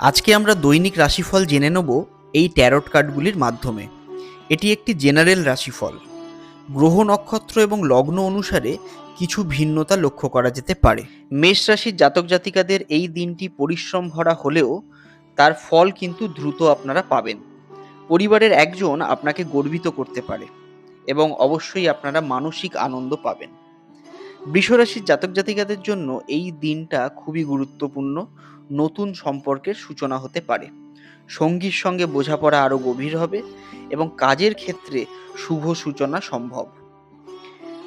আজকে আমরা দৈনিক রাশিফল জেনে নেব এই ট্যারট কার্ডগুলির মাধ্যমে। এটি একটি জেনারেল রাশিফল। গ্রহ নক্ষত্র এবং লগ্ন অনুসারে কিছু ভিন্নতা লক্ষ্য করা যেতে পারে। মেষ রাশির জাতক জাতিকাদের এই দিনটি পরিশ্রম ভরা হলেও তার ফল কিন্তু দ্রুত আপনারা পাবেন। পরিবারের একজন আপনাকে গর্বিত করতে পারে এবং অবশ্যই আপনারা মানসিক আনন্দ পাবেন। বৃষরাশির জাতক জাতিকাদের জন্য এই দিনটা খুবই গুরুত্বপূর্ণ, নতুন সম্পর্কের সূচনা হতে পারে। সঙ্গীর সঙ্গে বোঝাপড়া আরও গভীর হবে এবং কাজের ক্ষেত্রে শুভ সূচনা সম্ভব।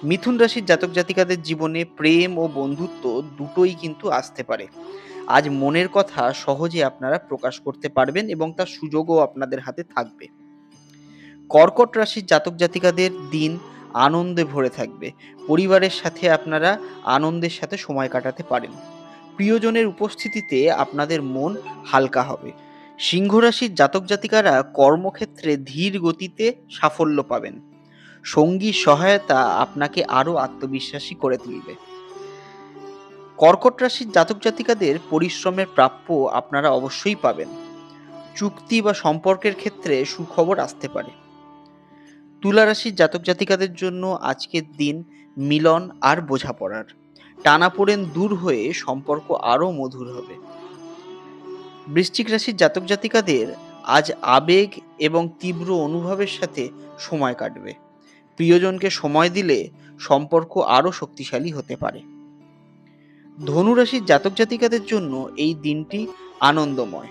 মিথুন রাশির জাতক জাতিকাদের জীবনে প্রেম ও বন্ধুত্ব দুটোই কিন্তু আসতে পারে। আজ মনের কথা সহজে আপনারা প্রকাশ করতে পারবেন এবং তার সুযোগও আপনাদের হাতে থাকবে। কর্কট রাশির জাতক জাতিকাদের দিন আনন্দে ভরে থাকবে। পরিবারের সাথে আপনারা আনন্দের সাথে সময় কাটাতে পারেন। প্রিয়জনের উপস্থিতিতে আপনাদের মন হালকা হবে। সিংহ রাশির জাতক জাতিকারা কর্মক্ষেত্রে ধীর গতিতে সাফল্য পাবেন। সঙ্গী সহায়তা আপনাকে আরও আত্মবিশ্বাসী করে তুলবে। কর্কট রাশির জাতক জাতিকাদের পরিশ্রমের প্রাপ্য আপনারা অবশ্যই পাবেন। চুক্তি বা সম্পর্কের ক্ষেত্রে সুখবর আসতে পারে। তুলা রাশির জাতক জাতিকাদের জন্য আজকের দিন মিলন আর বোঝাপড়ার। টানাপোড়েন দূর হয়ে সম্পর্ক আরও মধুর হবে। বৃশ্চিক রাশির জাতক জাতিকাদের আজ আবেগ এবং তীব্র অনুভবের সাথে সময় কাটবে। প্রিয়জনকে সময় দিলে সম্পর্ক আরও শক্তিশালী হতে পারে। ধনু রাশির জাতক জাতিকাদের জন্য এই দিনটি আনন্দময়।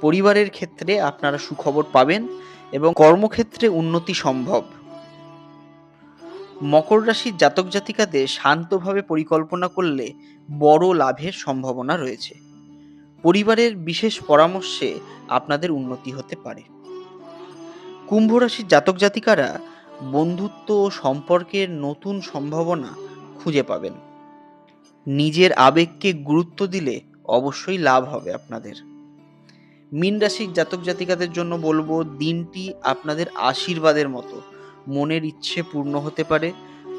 পরিবারের ক্ষেত্রে আপনারা সুখবর পাবেন এবং কর্মক্ষেত্রে উন্নতি সম্ভব। মকর রাশির জাতক জাতিকাদের শান্তভাবে পরিকল্পনা করলে বড় লাভের সম্ভাবনা রয়েছে। পরিবারের বিশেষ পরামর্শে আপনাদের উন্নতি হতে পারে। কুম্ভ রাশির জাতক জাতিকারা বন্ধুত্ব ও সম্পর্কের নতুন সম্ভাবনা খুঁজে পাবেন। নিজের আবেগকে গুরুত্ব দিলে অবশ্যই লাভ হবে আপনাদের। মীন রাশির জাতক জাতিকাদের জন্য বলব, দিনটি আপনাদের আশীর্বাদের মতো। মনের ইচ্ছে পূর্ণ হতে পারে।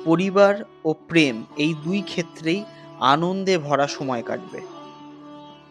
পরিবার ও প্রেম এই দুই ক্ষেত্রেই আনন্দে ভরা সময় কাটবে।